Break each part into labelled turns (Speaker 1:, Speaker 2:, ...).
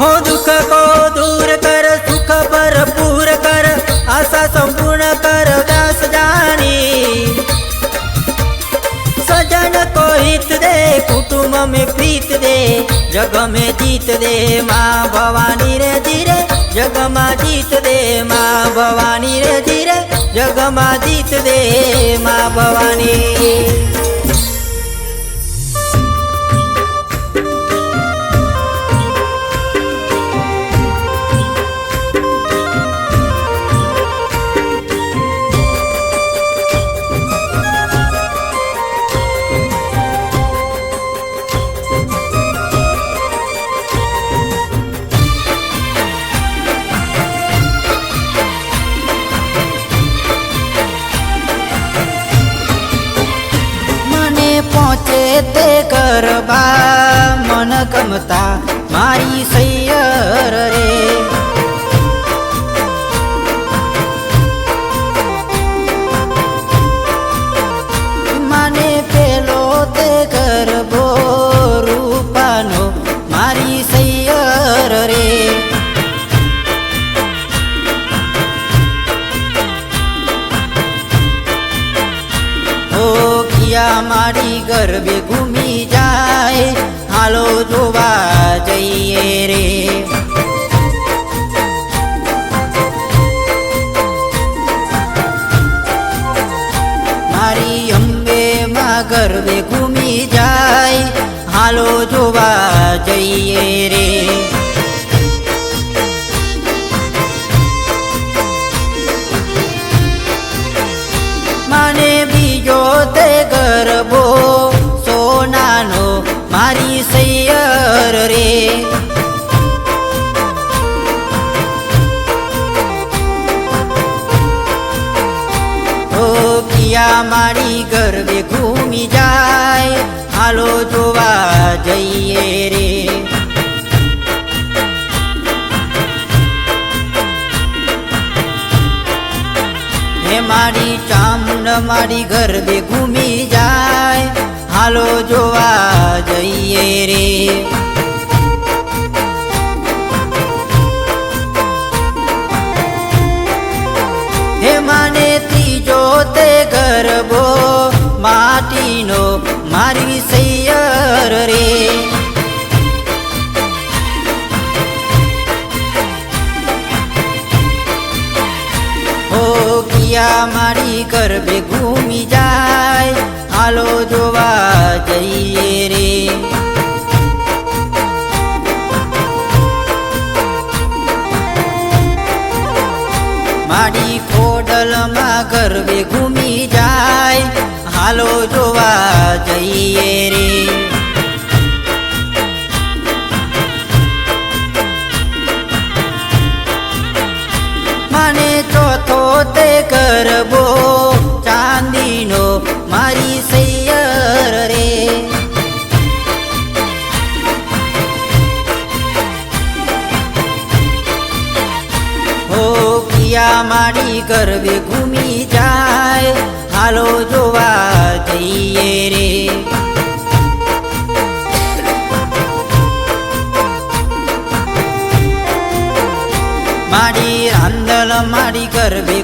Speaker 1: હો દુઃખ કો દૂર કર, સુખ ભરપૂર કર, આશા સંપૂર્ણ કર, દાસ જાની. સજન કો હિત દે, કુટુંબ મે પ્રીત દે, જગ મે જીત દે, માં ભવાની રે ધીરે જગમાં જીત દે, માં ભવાની રે ધીરે જગમાં જીત દે, માં ભવાની. તે કરવા મન ગમતા મારી સૈયર રે. ગરબે ઘૂમી જાય, હાલો જોવા જઈએ રે. મારી અંબે માં ગરબે ઘૂમી જાય, હાલો જોવા જઈએ રે. મારી ગરબે ઘૂમી જાય. હાલો જોવા જઈએ રે. મારી ચામુંડ, મારી ગરબે ઘૂમી જાય. હાલો જોવા જઈએ કિયા મારી બે ઘૂમી જાય. હાલો જોવા જઈએ રે. મારી ખોડલમાં ગરબે ઘૂમી જાય. હાલો જોવા જઈએ રે. તે કરબો ચાંદીનો મારી સૈયર રે. હો, કિયા માડી કરવે ઘૂમી જાય, હાલો જોવા જઈએ રે. મારી રાંદલ મારી ઘૂમી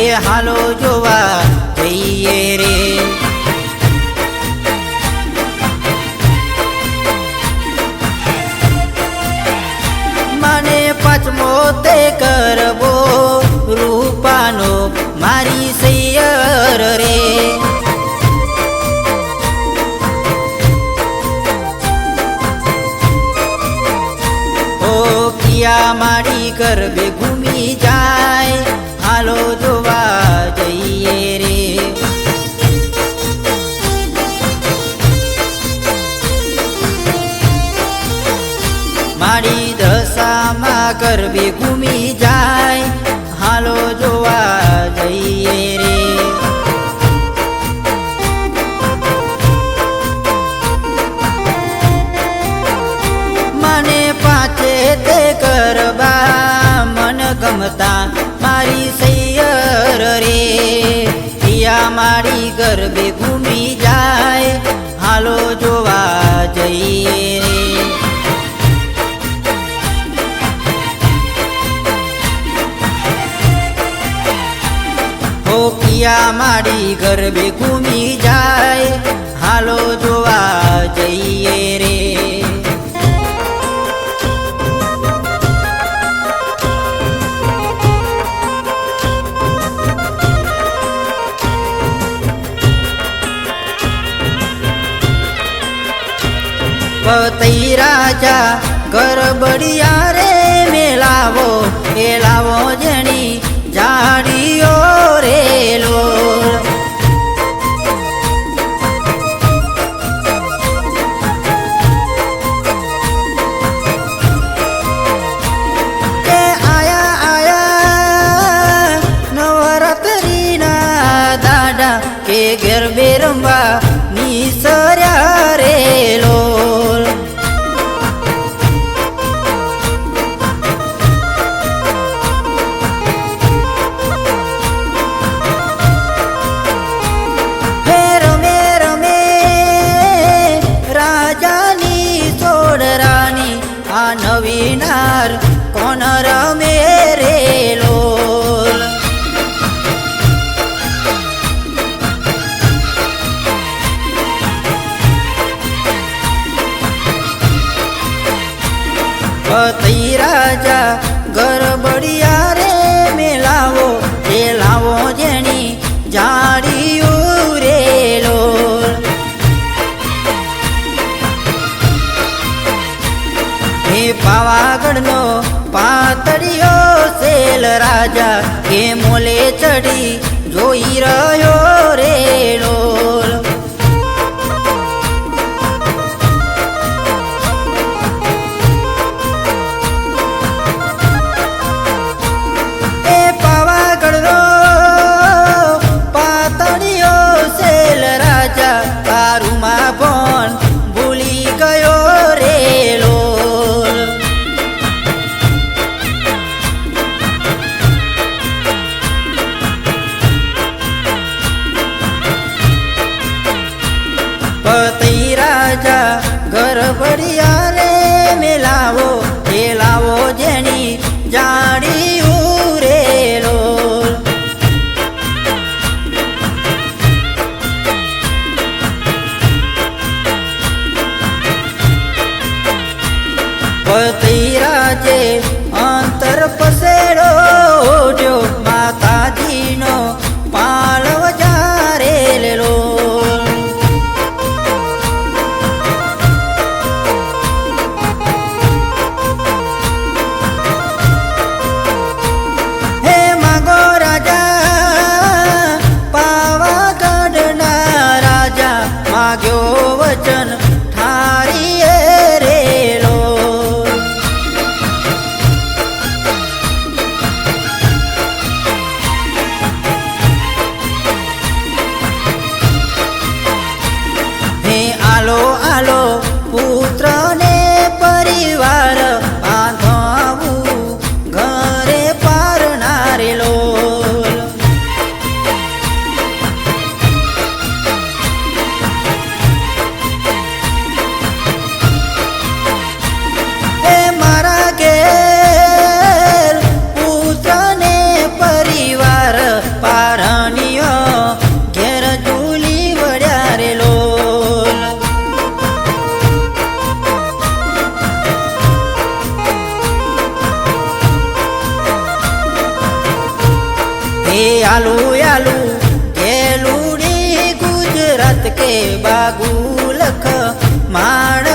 Speaker 1: એ હાલો જોવા જઈએ રે. મને પચમો તે કરવો રૂપાનો મારી સૈયર રે. ઓ કિયા મારી ગરબે ઘૂમી જાય. હાલો જોવા કરવી ઘૂમી જાય. હાલો જોવા જઈએ રે. મને પાછે તે કરવા મન ગમતા મારી સૈયર રે. પિયા મારી ગરબે ઘૂમી જાય. હાલો જોવા જઈએ પિયા માડી ઘર બે ઘૂમી જાય. હાલો જોવા જઈએ રે. પતઈ રાજા ઘર ગરબડિયા રે. મેલાવો એ લાવો જેને કે ઘેર બેરંબા ની સર્યા ઘડી જોઈ રહ્યો આલુ આલુ ખેલુડી ગુજરાત કે બાગુ લખ માણ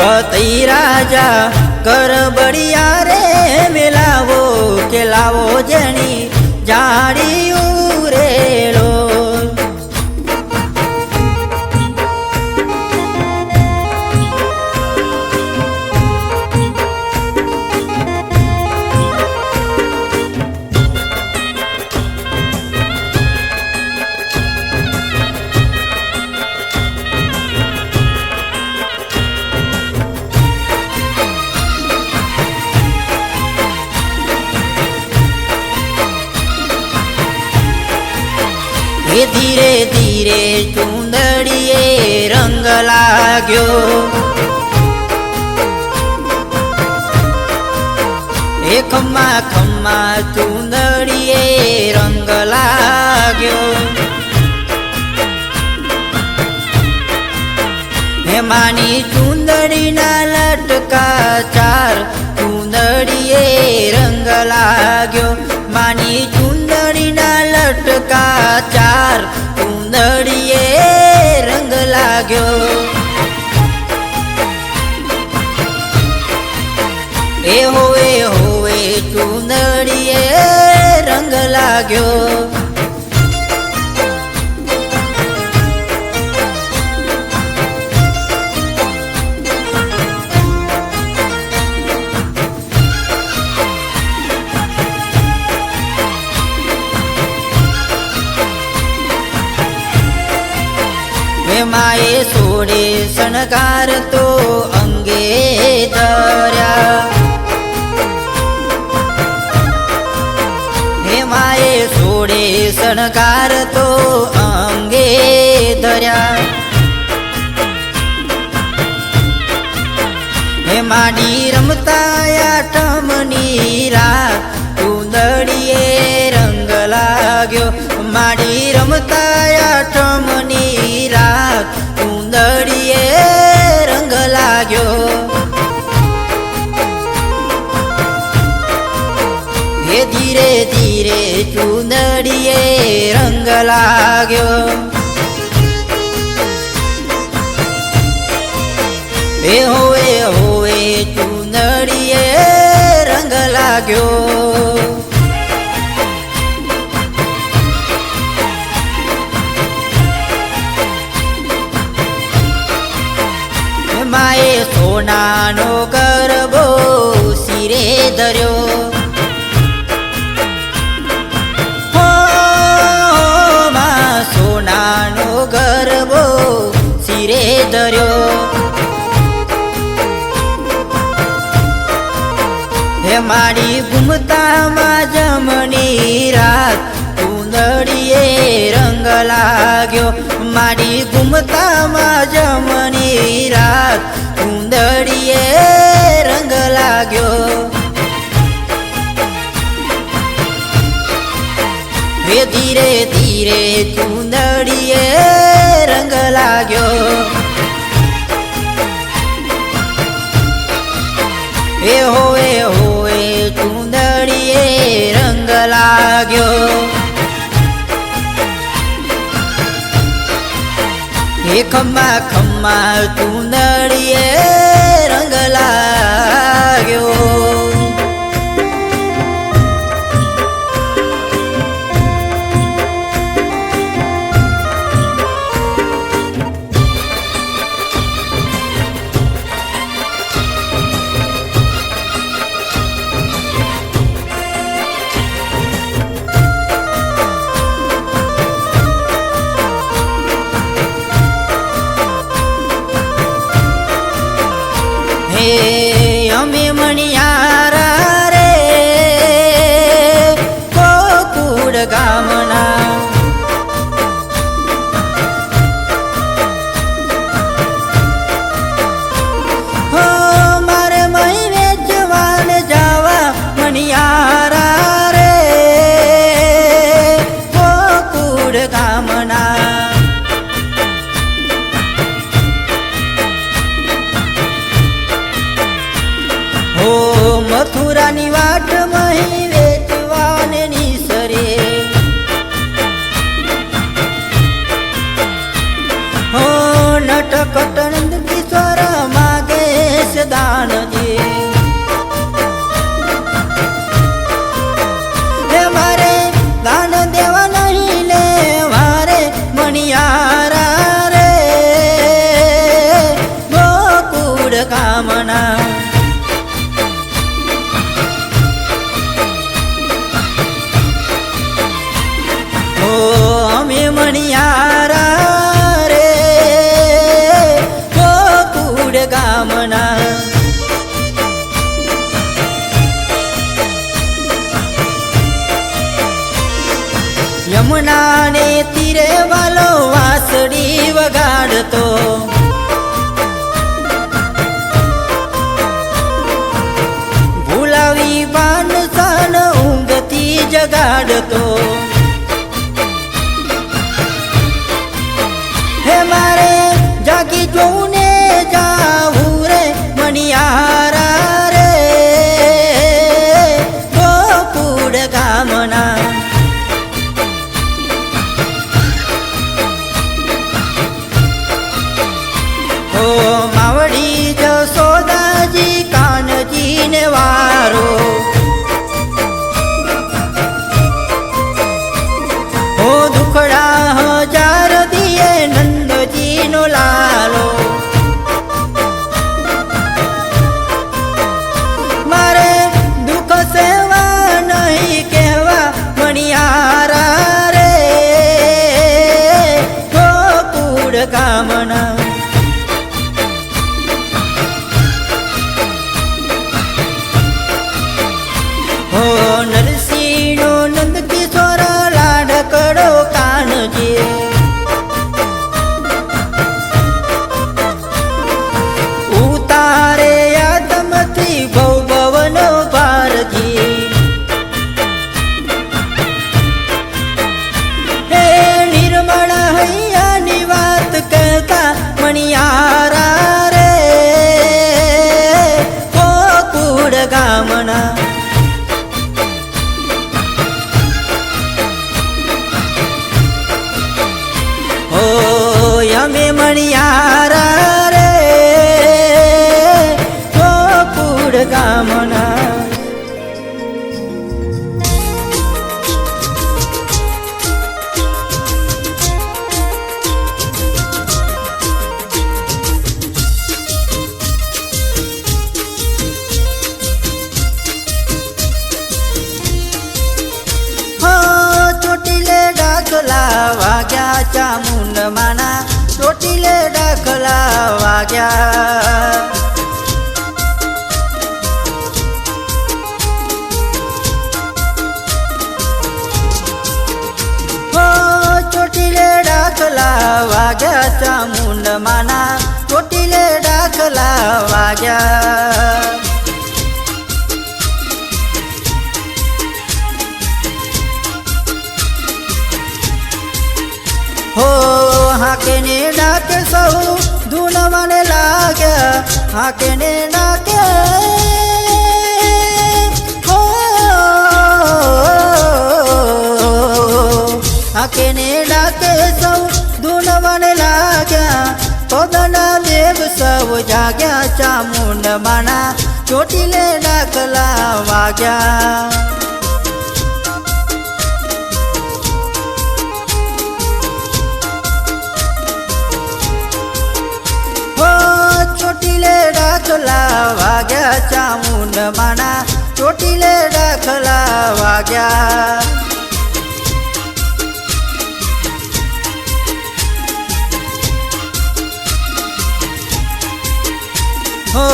Speaker 1: પતિ રાજા કરબડિયા રે મેલાવો કે લાવો જણી જાડી હે ધીરે ધીરે ચુંદડીએ રંગ લાગ્યો. એ ખમ્મા ખમ્મા ચુંદડીએ રંગ લાગ્યો. હે માની ચુંદડીના લટકા ચાર, ચુંદડીએ રંગ લાગ્યો. લટકા ચાર ચુંદડીએ રંગ લાગ્યો. એ હોવે હોવે ચુંદડીએ રંગ લાગ્યો. એમાં એ સોડે શણગાર તો અંગે ધર્યા. માએ સોડે શણગાર તો અંગે ધર્યા. માડી રમતા આઠમની રાત ચુંદડીએ રંગ લાગ્યો. એ જમણી રાત ચુંદડીએ રંગ લાગ્યો. માડી ઘૂમતામાં જમણી રાત ઉંદડીએ રંગ લાગ્યો. હે ધીરે ધીરે ચુંદડીએ ખમ્મા ખમ્મા ચુંદડીએ નટકટ નંદ કિશોર ಗಾಡತು યમે મણિયારા ડાકલા વાગ્યા હો ચોટીલે ડાકલા વાગ્યા ચામુંડ માના ચોટીલે ડાકલા લાગ્યા હાકે ને હો હાકે ને ડાકે સૌ ધૂન મને લાગ્યા. પદના દેવ સૌ જાગ્યા ચામુંડ માના ચોટીલે ડાકલા વાગ્યા. ચોટીલે ડાકલા વાગ્યા ચામુંડ માના ચોટીલે ડાખલા વાગ્યા હો,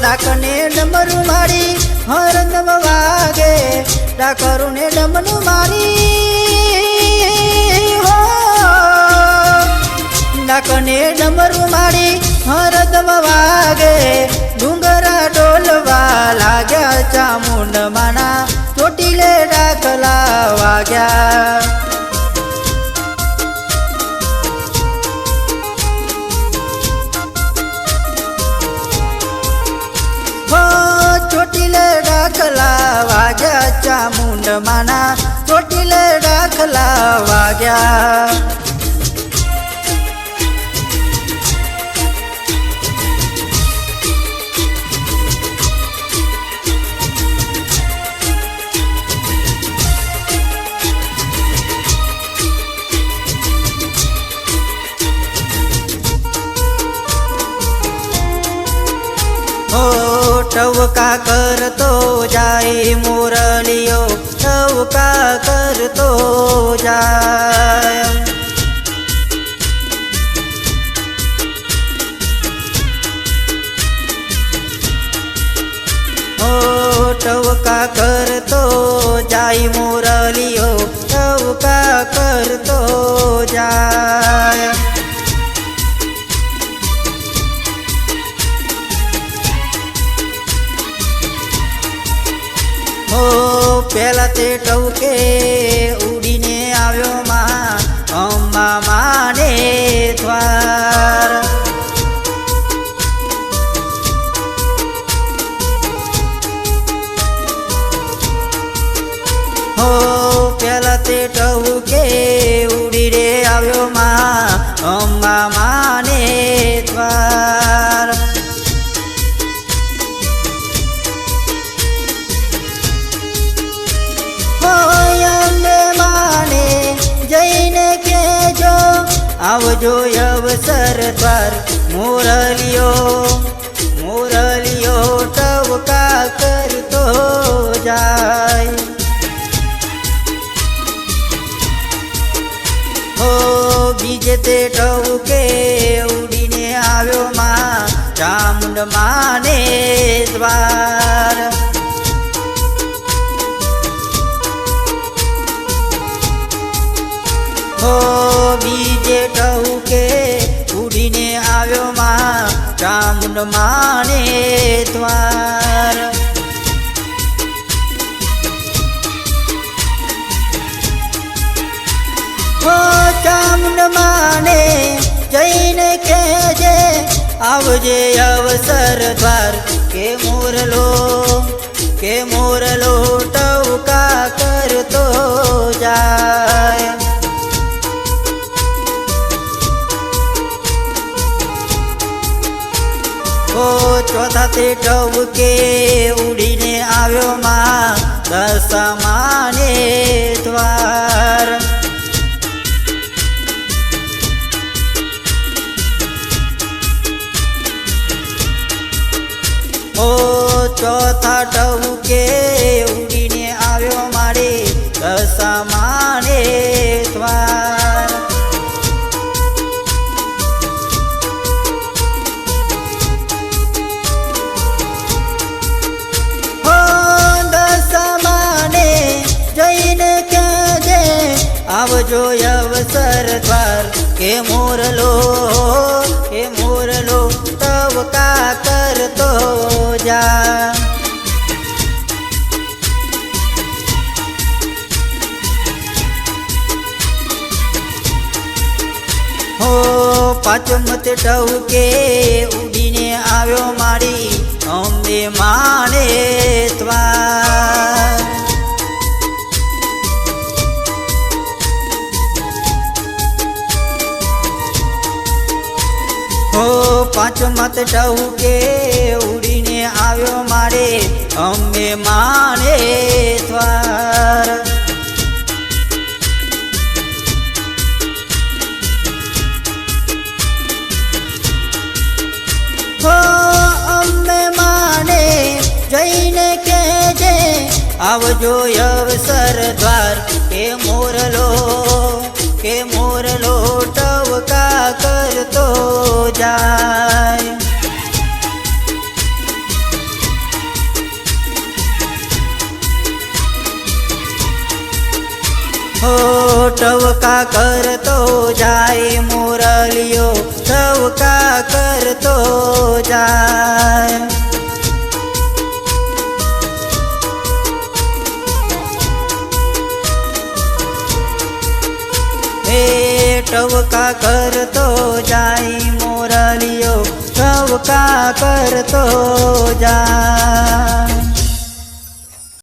Speaker 1: ડાકને ડમરું મારી હરંગમ વાગે ડાકરુને ડમનું મારી. હો ડાકને ડમરું મારી હરદમ વાગે. ડુંગરા ડોલવા લાગ્યા ચામુંડ માના. ચોટીલે ડાકલા વાગ્યા. ચોટીલે ડાકલા વાગ્યા ચામુંડ માના. ચોટીલે ડાખલા વાગ્યા. ટવકા કરતો જાય મુરલીઓ ચૌકા કરતો જાય ટવકા કરતો જાય મુરલીઓ ટવકા કરતો જાય પેલા તે ટવકે ઉડીને આવ્યો માં અંબા માને દ્વાર. આવજો અવસર પર મોરલિયો મોરલિયો ટવકા કરતો જાય. હો, બીજે તે ટવકે ઉડીને આવ્યો માં ચામુંડ માને દ્વાર. હો બીજે કે ઉડીને આવ્યો માં ચામુંડ માને દ્વાર. ચામુંડ માને જઈને કહેજે, આવજે અવસર દ્વાર કે મોરલો કે મોરલો તે ટવકે ઉડીને આવ્યો માં દસમાને દ્વાર. ઓ ચોથા ટવકે ઉડીને આવ્યો મારે દસમાને દ્વાર. આવજો અવસર દ્વાર. કે મોરલો કે મોરલો તવ કા કરતો જા. હો પાંચમત ટવકે ઉડીને આવ્યો મારી અંબે માને ત્વાર હો પાંચમત ટહુકે ઉડીને આવ્યો મારે. અમે માને દ્વાર. અમે માને જઈને કહેજે, આવજો અવસર દ્વાર. કે મોરલો કે મોરલો. ટવકા કરતો જાય હો ટવકા કરતો જાય મોરલિયો ટવકા કરતો જાય હે ટવકા કરતો જાય મોરલિયો ટવકા કરતો જાય